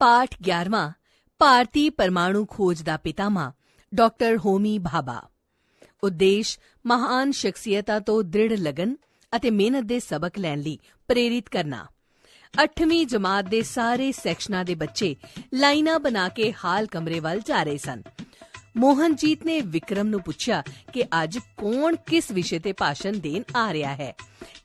ਪਾਠ 11ਵਾਂ ਭਾਰਤੀ ਪਰਮਾਣੂ ਖੋਜ ਦਾ ਪਿਤਾਮਾ ਡਾਕਟਰ ਹੋਮੀ ਭਾਬਾ। ਉਦੇਸ਼, ਮਹਾਨ ਸ਼ਖਸੀਅਤਾਂ ਤੋਂ ਦ੍ਰਿੜ ਲਗਨ ਅਤੇ ਮਿਹਨਤ ਦੇ ਸਬਕ ਲੈਣ ਲਈ ਪ੍ਰੇਰਿਤ ਕਰਨਾ। 8ਵੀਂ ਜਮਾਤ ਦੇ ਸਾਰੇ ਸੈਕਸ਼ਨਾਂ ਦੇ ਬੱਚੇ ਲਾਈਨਾਂ ਬਣਾ ਕੇ ਹਾਲ ਕਮਰੇ ਵੱਲ ਜਾ ਰਹੇ ਸਨ। ਮੋਹਨਜੀਤ ਨੇ ਵਿਕਰਮ ਨੂੰ ਪੁੱਛਿਆ ਕਿ ਅੱਜ ਕੌਣ ਕਿਸ ਵਿਸ਼ੇ ਤੇ ਭਾਸ਼ਣ ਦੇਣ ਆ ਰਿਹਾ ਹੈ।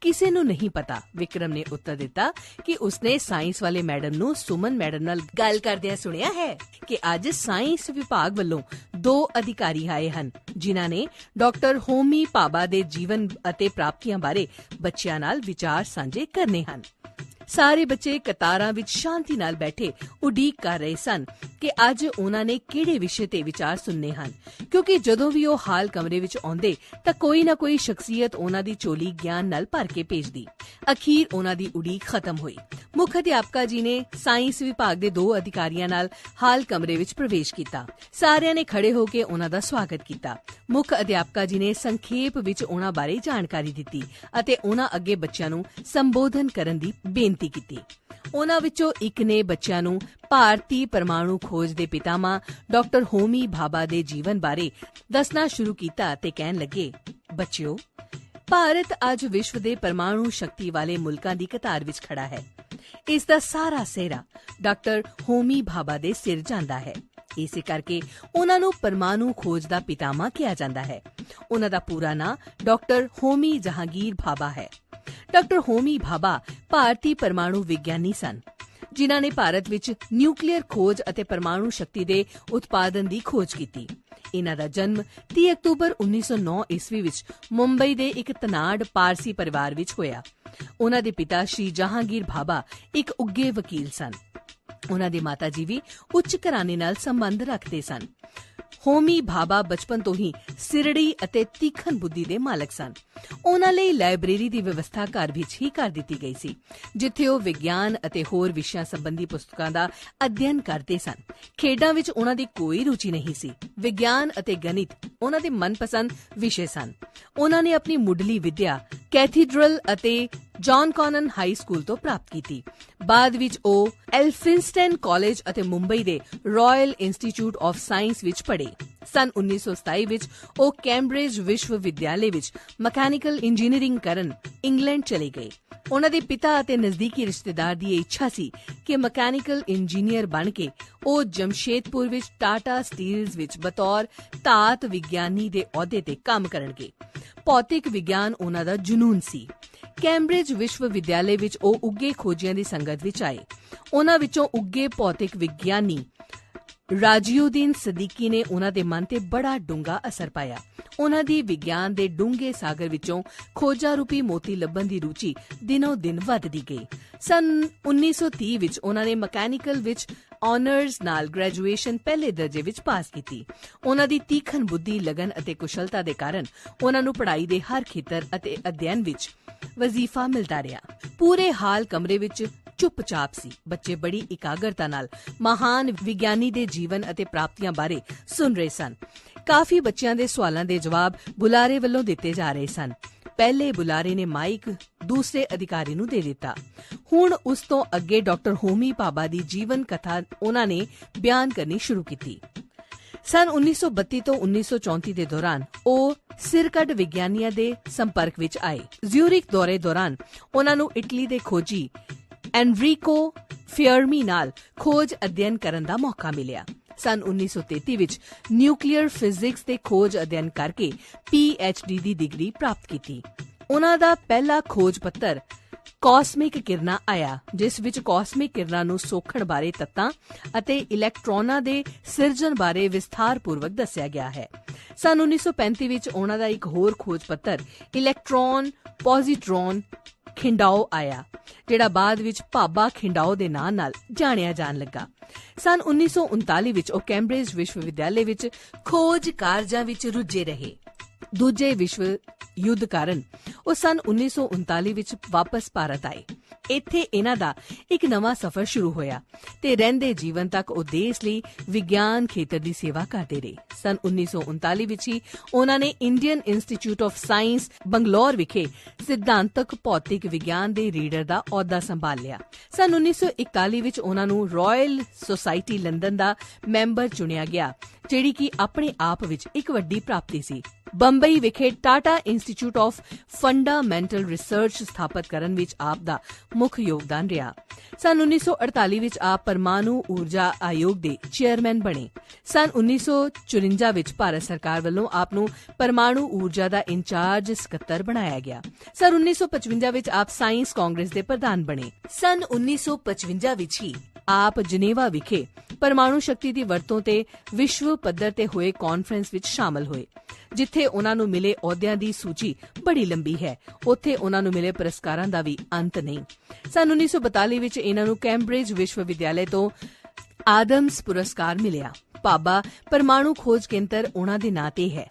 ਕਿਸੇ ਨੂੰ ਨਹੀਂ ਪਤਾ। ਵਿਕਰਮ ਨੇ ਉੱਤਰ ਦਿੱਤਾ ਕਿ ਉਸਨੇ ਸਾਇੰਸ ਵਾਲੇ ਮੈਡਮ ਨੂੰ ਸੁਮਨ ਮੈਡਮ ਨਾਲ ਗੱਲ ਕਰਦਿਆਂ ਸੁਣਿਆ ਹੈ ਕਿ ਅੱਜ ਸਾਇੰਸ ਵਿਭਾਗ ਵੱਲੋਂ ਦੋ ਅਧਿਕਾਰੀ ਆਏ ਹਨ, ਜਿਨ੍ਹਾਂ ਨੇ ਡਾਕਟਰ ਹੋਮੀ ਪਾਬਾ ਦੇ ਜੀਵਨ ਅਤੇ ਪ੍ਰਾਪਤੀਆਂ ਬਾਰੇ ਬੱਚਿਆਂ ਨਾਲ ਵਿਚਾਰ ਸਾਂਝੇ ਕਰਨੇ ਹਨ। ਸਾਰੇ ਬੱਚੇ ਕਤਾਰਾਂ ਵਿੱਚ ਸ਼ਾਂਤੀ ਨਾਲ ਬੈਠੇ ਉਡੀਕ ਕਰ ਰਹੇ ਸਨ ਕਿ ਅੱਜ ਉਹਨਾਂ ਨੇ ਕਿਹੜੇ ਵਿਸ਼ੇ ਤੇ ਵਿਚਾਰ ਸੁਣਨੇ ਹਨ? ਕਿਉਂਕਿ ਜਦੋਂ ਵੀ ਉਹ ਹਾਲ ਕਮਰੇ ਵਿੱਚ ਆਉਂਦੇ, ਤਾਂ ਕੋਈ ਨਾ ਕੋਈ ਸ਼ਖਸੀਅਤ ਉਹਨਾਂ ਦੀ ਚੋਲੀ ਗਿਆਨ ਨਾਲ ਭਰ ਕੇ ਭੇਜਦੀ। ਅਖੀਰ ਉਹਨਾਂ ਦੀ ਉਡੀਕ ਖਤਮ ਹੋਈ। ਮੁੱਖ ਅਧਿਆਪਕਾ ਜੀ ਨੇ ਸਾਇੰਸ ਵਿਭਾਗ ਦੇ ਦੋ ਅਧਿਕਾਰੀਆਂ ਨਾਲ ਹਾਲ ਕਮਰੇ ਵਿੱਚ ਪ੍ਰਵੇਸ਼ ਕੀਤਾ। ਸਾਰਿਆਂ ਨੇ ਖੜੇ ਹੋ ਕੇ ਉਹਨਾਂ ਦਾ ਸਵਾਗਤ ਕੀਤਾ। ਮੁੱਖ ਅਧਿਆਪਕਾ ਜੀ ਨੇ ਸੰਖੇਪ ਵਿੱਚ ਉਹਨਾਂ ਬਾਰੇ ਜਾਣਕਾਰੀ ਦਿੱਤੀ ਅਤੇ ਉਹਨਾਂ ਅੱਗੇ ਬੱਚਿਆਂ ਨੂੰ ਸੰਬੋਧਨ ਕਰਨ ਦੀ ਬੇਨਤੀ ਕੀਤੀ। ਉਹਨਾਂ ਵਿੱਚੋਂ ਇੱਕ ਨੇ ਬੱਚਿਆਂ ਨੂੰ ਭਾਰਤੀ ਪਰਮਾਣੂ ਖੋਜ ਦੇ ਪਿਤਾਮਾ ਡਾਕਟਰ ਹੋਮੀ ਭਾਬਾ ਦੇ ਜੀਵਨ ਬਾਰੇ ਦੱਸਣਾ ਸ਼ੁਰੂ ਕੀਤਾ ਤੇ ਕਹਿਣ ਲੱਗੇ, ਬੱਚਿਓ, ਭਾਰਤ ਅੱਜ ਵਿਸ਼ਵ ਦੇ ਪਰਮਾਣੂ ਸ਼ਕਤੀ ਵਾਲੇ ਮੁਲਕਾਂ ਦੀ ਕਤਾਰ ਵਿੱਚ ਖੜਾ ਹੈ। ਇਸ ਦਾ ਸਾਰਾ ਸਿਹਰਾ ਡਾਕਟਰ ਹੋਮੀ ਭਾਬਾ ਦੇ ਸਿਰ ਜਾਂਦਾ ਹੈ। ਇਸੇ ਕਰਕੇ ਉਹਨਾਂ ਨੂੰ ਪਰਮਾਣੂ ਖੋਜ ਦਾ ਪਿਤਾਮਾ ਕਿਹਾ ਜਾਂਦਾ ਹੈ। ਉਹਨਾਂ ਦਾ ਪੂਰਾ ਨਾਂ ਡਾਕਟਰ ਹੋਮੀ ਜਹਾਂਗੀਰ ਭਾਬਾ ਹੈ। ਡਾਕਟਰ ਹੋਮੀ ਭਾਬਾ ਭਾਰਤੀ ਪਰਮਾਣੂ ਵਿਗਿਆਨੀ ਸਨ। ਜਿਨ੍ਹਾਂ ਨੇ ਭਾਰਤ ਵਿੱਚ ਨਿਊਕਲੀਅਰ ਖੋਜ ਅਤੇ ਪਰਮਾਣੂ ਸ਼ਕਤੀ ਦੇ ਉਤਪਾਦਨ ਦੀ ਖੋਜ ਕੀਤੀ। ਇਹਨਾਂ ਦਾ ਜਨਮ 30 ਅਕਤੂਬਰ 1909 ਈਸਵੀ ਵਿੱਚ ਮੁੰਬਈ ਦੇ ਇੱਕ ਤਨਾੜ ਪਾਰਸੀ ਪਰਿਵਾਰ ਵਿੱਚ ਹੋਇਆ। ਉਹਨਾਂ ਦੇ ਪਿਤਾ ਸ਼੍ਰੀ ਜਹਾਂਗੀਰ ਭਾਬਾ ਇੱਕ ਉੱਗੇ ਵਕੀਲ ਸਨ। ਉਹਨਾਂ ਦੇ ਮਾਤਾ ਜੀ ਵੀ ਉੱਚ ਘਰਾਣੇ ਨਾਲ ਸੰਬੰਧ ਰੱਖਦੇ ਸਨ। ਹੋਮੀ ਭਾਬਾ ਬਚਪਨ ਤੋਂ ਹੀ ਸਿਰੜੀ ਅਤੇ ਤੀਖਣ ਬੁੱਧੀ ਦੇ ਮਾਲਕ ਸਨ। ਉਹਨਾਂ ਲਈ ਲਾਇਬ੍ਰੇਰੀ ਦੀ ਵਿਵਸਥਾ ਘਰ ਵਿੱਚ ਹੀ ਕਰ ਦਿੱਤੀ ਗਈ ਸੀ, ਜਿੱਥੇ ਉਹ ਵਿਗਿਆਨ ਅਤੇ ਹੋਰ ਵਿਸ਼ਿਆਂ ਸੰਬੰਧੀ ਪੁਸਤਕਾਂ ਦਾ ਅਧਿਐਨ ਕਰਦੇ ਸਨ। ਖੇਡਾਂ ਵਿੱਚ ਉਹਨਾਂ ਦੀ ਕੋਈ ਰੁਚੀ ਨਹੀਂ ਸੀ। ਵਿਗਿਆਨ ਅਤੇ ਗਣਿਤ ਉਹਨਾਂ ਦੇ ਮਨਪਸੰਦ ਵਿਸ਼ੇ ਸਨ। ਉਹਨਾਂ ਨੇ ਆਪਣੀ ਮੁੱਢਲੀ ਵਿੱਦਿਆ ਕੈਥੀਡਰਲ ਅਤੇ ਜੌਨ ਕਾਨਨ ਹਾਈ ਸਕੂਲ ਤੋਂ ਪ੍ਰਾਪਤ ਕੀਤੀ। ਬਾਅਦ ਵਿੱਚ ਉਹ ਐਲਫਿੰਸਟਨ ਕਾਲਜ ਅਤੇ ਮੁੰਬਈ ਦੇ ਰਾਇਲ ਇੰਸਟੀਚਿਊਟ ਆਫ ਸਾਇੰਸ ਵਿੱਚ ਪੜ੍ਹੇ। ਸਨ 1927 ਵਿੱਚ ਉਹ ਕੈਂਬਰਿਜ ਵਿਸ਼ਵ ਵਿਦਿਆਲੇ ਵਿੱਚ ਮਕੈਨੀਕਲ ਇੰਜੀਨੀਅਰਿੰਗ ਕਰਨ ਇੰਗਲੈਂਡ ਚਲੇ ਗਏ। ਉਹਨਾਂ ਦੇ ਪਿਤਾ ਅਤੇ ਨਜ਼ਦੀਕੀ ਰਿਸ਼ਤੇਦਾਰ ਦੀ ਇਹ ਇੱਛਾ ਸੀ ਕਿ ਮਕੈਨੀਕਲ ਇੰਜੀਨੀਅਰ ਬਣ ਕੇ ਉਹ ਜਮਸ਼ੇਦਪੁਰ ਵਿੱਚ ਟਾਟਾ ਸਟੀਲਜ਼ ਵਿੱਚ ਬਤੌਰ ਧਾਤ ਵਿਗਿਆਨੀ ਦੇ ਅਹੁਦੇ ਤੇ ਕੰਮ ਕਰਨਗੇ। ਭੌਤਿਕ ਵਿਗਿਆਨ ਉਹਨਾਂ ਦਾ ਜਨੂਨ ਸੀ। ਕੈਂਬਰਿਜ ਵਿਸ਼ਵ ਵਿਦਿਆਲੇ ਵਿੱਚ ਉਹ ਉੱਗੇ ਖੋਜੀਆਂ ਦੀ ਸੰਗਤ ਵਿੱਚ ਆਏ। ਉਹਨਾਂ ਵਿੱਚੋਂ ਉੱਗੇ ਭੌਤਿਕ ਵਿਗਿਆਨੀ ਰਾਜੀਉਦੀਨ ਸਦੀਕੀ ਨੇ ਉਹਨਾਂ ਦੇ ਮਨ ਤੇ ਬੜਾ ਡੂੰਘਾ ਅਸਰ ਪਾਇਆ। ਉਹਨਾਂ ਦੀ ਵਿਗਿਆਨ ਦੇ ਡੂੰਘੇ ਸਾਗਰ ਵਿੱਚੋਂ ਖੋਜਾਂ ਰੂਪੀ ਮੋਤੀ ਲੱਭਣ ਦੀ ਰੁਚੀ ਦਿਨੋ ਦਿਨ ਵੱਧਦੀ ਗਈ। ਸਨ 1930 ਵਿੱਚ ਉਹਨਾਂ ਨੇ ਮਕੈਨੀਕਲ ਵਿੱਚ ਆਨਰਸ ਨਾਲ ਗ੍ਰੈਜੂਏਸ਼ਨ ਪਹਿਲੇ ਦਰਜੇ ਵਿੱਚ ਪਾਸ ਕੀਤੀ। ਉਹਨਾਂ ਦੀ ਤੀਖਣ ਬੁੱਧੀ, ਲਗਨ ਅਤੇ ਕੁਸ਼ਲਤਾ ਦੇ ਕਾਰਨ ਉਹਨਾਂ ਨੂੰ ਪੜ੍ਹਾਈ ਦੇ ਹਰ ਖੇਤਰ ਅਤੇ ਅਧਿਐਨ ਵਿੱਚ ਵਜ਼ੀਫਾ ਮਿਲਦਾ ਰਿਹਾ। ਪੂਰੇ ਹਾਲ ਕਮਰੇ ਵਿੱਚ ਚੁੱਪਚਾਪ ਸੀ। ਬੱਚੇ ਬੜੀ ਇਕਾਗਰਤਾ ਨਾਲ ਮਹਾਨ ਵਿਗਿਆਨੀ ਦੇ ਜੀਵਨ ਅਤੇ ਪ੍ਰਾਪਤੀਆਂ ਬਾਰੇ ਸੁਣ ਰਹੇ ਸਨ। ਕਾਫੀ ਬੱਚਿਆਂ ਦੇ ਸਵਾਲਾਂ ਦੇ ਜਵਾਬ ਬੁਲਾਰੇ ਵੱਲੋਂ ਦਿੱਤੇ ਜਾ ਰਹੇ ਸਨ। ਪਹਿਲੇ ਬੁਲਾਰੇ ਨੇ ਮਾਈਕ ਦੂਸਰੇ ਅਧਿਕਾਰੀ ਨੂੰ ਦੇ ਦਿੱਤਾ। ਹੁਣ ਉਸ ਤੋਂ ਅੱਗੇ ਡਾਕਟਰ ਹੋਮੀ ਪਾਬਾ ਦੀ ਜੀਵਨ ਕਥਾ ਉਹਨਾਂ ਨੇ ਬਿਆਨ ਕਰਨੀ ਸ਼ੁਰੂ ਕੀਤੀ। ਸਨ 1932 ਤੋਂ 1934 ਦੇ ਦੌਰਾਨ ਉਹ ਸਿਰਕੱਢ ਵਿਗਿਆਨੀਆਂ ਦੇ ਸੰਪਰਕ ਵਿੱਚ ਆਏ। ਜ਼ਿਊਰਿਕ ਦੌਰੇ ਦੌਰਾਨ ਉਹਨਾਂ ਨੂੰ ਇਟਲੀ ਦੇ ਖੋਜੀ ਐਨਰੀਕੋ ਫਿਅਰਮੀ ਨਾਲ ਖੋਜ ਅਧਿਐਨ ਕਰਨ ਦਾ ਮੌਕਾ ਮਿਲਿਆ। ਸਨ 1933 ਵਿੱਚ ਨਿਊਕਲੀਅਰ ਫਿਜ਼ਿਕਸ ਤੇ ਖੋਜ ਅਧਿਐਨ ਕਰਕੇ ਪੀ ਐਚ ਡੀ ਦੀ ਡਿਗਰੀ ਪ੍ਰਾਪਤ ਕੀਤੀ। ਉਹਨਾਂ ਦਾ ਪਹਿਲਾ ਖੋਜ ਪੱਤਰ ਕਾਸਮਿਕ ਕਿਰਨਾਂ ਆਇਆ, ਜਿਸ ਵਿੱਚ ਕਾਸਮਿਕ ਕਿਰਨਾਂ ਨੂੰ ਸੋਖਣ ਬਾਰੇ ਤੱਤਾਂ ਅਤੇ ਇਲੈਕਟ੍ਰੋਨਾਂ ਦੇ ਸਿਰਜਣ ਬਾਰੇ ਵਿਸਥਾਰਪੂਰਵਕ ਦੱਸਿਆ ਗਿਆ ਹੈ। ਸਨ 1935 ਵਿੱਚ ਉਹਨਾਂ ਦਾ ਇੱਕ ਹੋਰ ਖੋਜ ਪੱਤਰ ਇਲੈਕਟ੍ਰੋਨ ਪੋਜ਼ਿਟਰੋਨ ਖਿੰਡਾਓ ਆਇਆ, ਜਿਹੜਾ ਬਾਅਦ ਵਿੱਚ ਭਾਬਾ ਖਿੰਡਾਓ ਦੇ ਨਾਂ ਨਾਲ ਜਾਣਿਆ ਜਾਣ ਲੱਗਾ। ਸਨ 1939 ਵਿੱਚ ਉਹ ਕੈਂਬਰਿਜ ਵਿਸ਼ਵ ਵਿਦਿਆਲੇ ਵਿੱਚ ਖੋਜ ਕਾਰਜਾਂ ਵਿੱਚ ਰੁੱਝੇ ਰਹੇ। ਦੂਜੇ ਵਿਸ਼ਵ ਯੁੱਧ ਕਾਰਨ ਉਹ ਸਨ 1939 ਵਿੱਚ ਵਾਪਸ ਭਾਰਤ ਆਏ। ਇੱਥੇ ਇਹਨਾਂ ਦਾ ਇੱਕ ਨਵਾਂ ਸਫ਼ਰ ਸ਼ੁਰੂ ਹੋਇਆ ਤੇ ਰਹਿੰਦੇ ਜੀਵਨ ਤੱਕ ਉਹ ਦੇਸ਼ ਲਈ ਵਿਗਿਆਨ ਖੇਤਰ ਦੀ ਸੇਵਾ ਕਰਦੇ ਰਹੇ। ਸਨ 1939 ਵਿੱਚ ਹੀ ਉਹਨਾਂ ਨੇ Indian institute of science Bangalore ਵਿਖੇ ਸਿਧਾਂਤਕ ਭੌਤਿਕ ਵਿਗਿਆਨ ਦੇ ਰੀਡਰ ਦਾ ਅਹੁਦਾ ਸੰਭਾਲ ਲਿਆ ਸਨ 1941 ਵਿੱਚ ਉਹਨਾਂ ਨੂੰ ਰਾਇਲ ਸੁਸਾਇਟੀ ਲੰਡਨ ਦਾ ਮੈਂਬਰ ਚੁਣਿਆ ਗਿਆ, ਜਿਹੜੀ ਕਿ ਆਪਣੇ ਆਪ ਵਿੱਚ ਇੱਕ ਵੱਡੀ ਪ੍ਰਾਪਤੀ ਸੀ। ਬੰਬਈ ਵਿਖੇ Tata institute of fundamental research ਸਥਾਪਿਤ ਕਰਨ ਵਿੱਚ ਆਪ ਦਾ ਮੁੱਖ ਯੋਗਦਾਨ ਰਿਹਾ। ਸਨ 1948 ਵਿੱਚ ਆਪ ਪਰਮਾਣੂ ਊਰਜਾ ਆਯੋਗ ਦੇ ਚੇਅਰਮੈਨ ਬਣੇ। ਸਨ 1954 ਵਿੱਚ ਭਾਰਤ ਸਰਕਾਰ ਵੱਲੋਂ ਆਪ ਨੂੰ ਪਰਮਾਣੂ ਊਰਜਾ ਦਾ ਇੰਚਾਰਜ ਸਕੱਤਰ ਬਣਾਇਆ ਗਿਆ। ਸਨ 1955 ਵਿੱਚ ਆਪ ਸਾਇੰਸ ਕਾਂਗਰਸ ਦੇ ਪ੍ਰਧਾਨ ਬਣੇ। ਸਨ 1955 ਵਿੱਚ ਹੀ ਆਪ ਜਨੇਵਾ ਵਿਖੇ ਪਰਮਾਣੂ ਸ਼ਕਤੀ ਦੀ ਵਰਤੋਂ ਤੇ ਵਿਸ਼ਵ ਪੱਧਰ ਤੇ ਹੋਏ ਕਾਨਫਰੰਸ ਵਿੱਚ ਸ਼ਾਮਲ ਹੋਏ, ਜਿੱਥੇ ਉਹਨਾਂ ਨੂੰ ਮਿਲੇ ਅਹੁਦਿਆਂ ਦੀ ਸੂਚੀ ਬੜੀ ਲੰਬੀ ਹੈ। ਉੱਥੇ ਉਹਨਾਂ ਨੂੰ ਮਿਲੇ ਪੁਰਸਕਾਰਾਂ ਦਾ ਵੀ ਅੰਤ ਨਹੀਂ। ਸਨ 1942 ਵਿੱਚ ਇਹਨਾਂ ਨੂੰ ਕੈਂਬਰਿਜ ਵਿਸ਼ਵ ਵਿਦਿਆਲੇ ਤੋਂ ਆਦਮਸ ਪੁਰਸਕਾਰ ਮਿਲਿਆ। ਪਾਬਾ ਪਰਮਾਣੂ ਖੋਜ ਕੇਂਦਰ ਉਹਨਾਂ ਦੇ ਨਾਂ ਤੇ ਹੈ।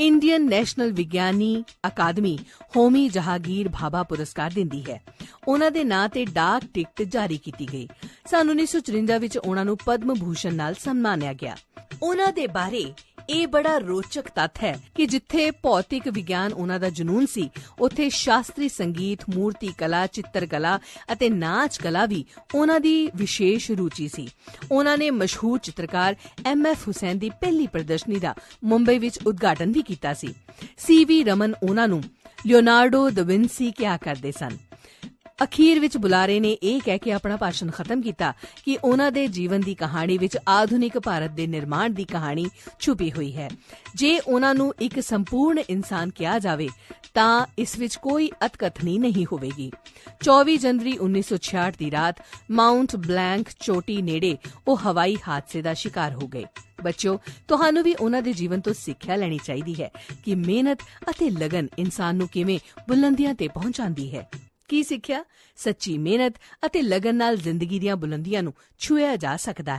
ਇੰਡੀਅਨ ਨੈਸ਼ਨਲ ਵਿਗਿਆਨੀ ਅਕਾਦਮੀ ਹੋਮੀ ਜਹਾਂਗੀਰ ਭਾਭਾ ਪੁਰਸਕਾਰ ਦਿੰਦੀ ਹੈ। ਉਹਨਾਂ ਦੇ ਨਾਂ ਤੇ ਡਾਕ ਟਿਕਟ ਜਾਰੀ ਕੀਤੀ ਗਈ। ਸਨ 1954 ਵਿੱਚ ਉਹਨਾਂ ਨੂੰ ਪਦਮ ਭੂਸ਼ਣ ਨਾਲ ਸਨਮਾਨਿਆ ਗਿਆ। ਉਹਨਾਂ ਦੇ ਬਾਰੇ ਇਹ ਬੜਾ ਰੋਚਕ ਤੱਥ ਹੈ ਕਿ ਜਿੱਥੇ ਭੌਤਿਕ ਵਿਗਿਆਨ ਉਹਨਾਂ ਦਾ ਜਨੂਨ ਸੀ, ਉੱਥੇ ਸ਼ਾਸਤਰੀ ਸੰਗੀਤ, ਮੂਰਤੀ ਕਲਾ ਚਿੱਤਰ ਕਲਾ ਅਤੇ ਨਾਚ ਕਲਾ ਵੀ ਉਹਨਾਂ ਦੀ ਵਿਸ਼ੇਸ਼ ਰੁਚੀ ਸੀ। ਉਹਨਾਂ ਨੇ ਮਸ਼ਹੂਰ ਚਿੱਤਰਕਾਰ ਐਮ ਐਫ ਹੁਸੈਨ ਦੀ ਪਹਿਲੀ ਪ੍ਰਦਰਸ਼ਨੀ ਦਾ ਮੁੰਬਈ ਵਿੱਚ ਉਦਘਾਟਨ ਵੀ ਕੀਤਾ ਸੀ। ਸੀ ਵੀ ਰਮਨ ਉਹਨਾਂ ਨੂੰ, ਲਿਓਨਾਰਡੋ ਦ ਵਿੰਸੀ ਕਿਹਾ ਕਰਦੇ ਸਨ? ਅਖੀਰ ਵਿੱਚ ਬੁਲਾਰੇ ਨੇ ਇਹ ਕਹਿ ਕੇ ਆਪਣਾ ਭਾਸ਼ਣ ਖਤਮ ਕੀਤਾ ਕਿ ਉਹਨਾਂ ਦੇ ਜੀਵਨ ਦੀ ਕਹਾਣੀ ਵਿੱਚ ਆਧੁਨਿਕ ਭਾਰਤ ਦੇ ਨਿਰਮਾਣ ਦੀ ਕਹਾਣੀ ਛੁਪੀ ਹੋਈ ਹੈ। ਜੇ ਉਹਨਾਂ ਨੂੰ ਇੱਕ ਸੰਪੂਰਨ ਇਨਸਾਨ ਕਿਹਾ ਜਾਵੇ, ਤਾਂ ਇਸ ਵਿੱਚ ਕੋਈ ਅਤਕਥਨੀ ਨਹੀਂ ਹੋਵੇਗੀ। 24 ਜਨਵਰੀ 1966 ਦੀ ਰਾਤ ਮਾਉਂਟ ਬਲੈਂਕ ਚੋਟੀ ਨੇੜੇ ਉਹ ਹਵਾਈ ਹਾਦਸੇ ਦਾ ਸ਼ਿਕਾਰ ਹੋ ਗਏ। ਬੱਚਿਓ, ਤੁਹਾਨੂੰ ਵੀ ਉਹਨਾਂ ਦੇ ਜੀਵਨ ਤੋਂ ਸਿੱਖਿਆ ਲੈਣੀ ਚਾਹੀਦੀ ਹੈ ਕਿ ਮਿਹਨਤ ਅਤੇ ਲਗਨ ਇਨਸਾਨ ਨੂੰ ਕਿਵੇਂ ਬੁਲੰਦੀਆਂ ਤੇ ਪਹੁੰਚਾਉਂਦੀ ਹੈ। ਕੀ ਸਿੱਖਿਆ? ਸੱਚੀ ਮਿਹਨਤ ਅਤੇ ਲਗਨ ਨਾਲ ਜ਼ਿੰਦਗੀ ਦੀਆਂ ਬੁਲੰਦੀਆਂ ਨੂੰ ਛੂਇਆ ਜਾ ਸਕਦਾ ਹੈ।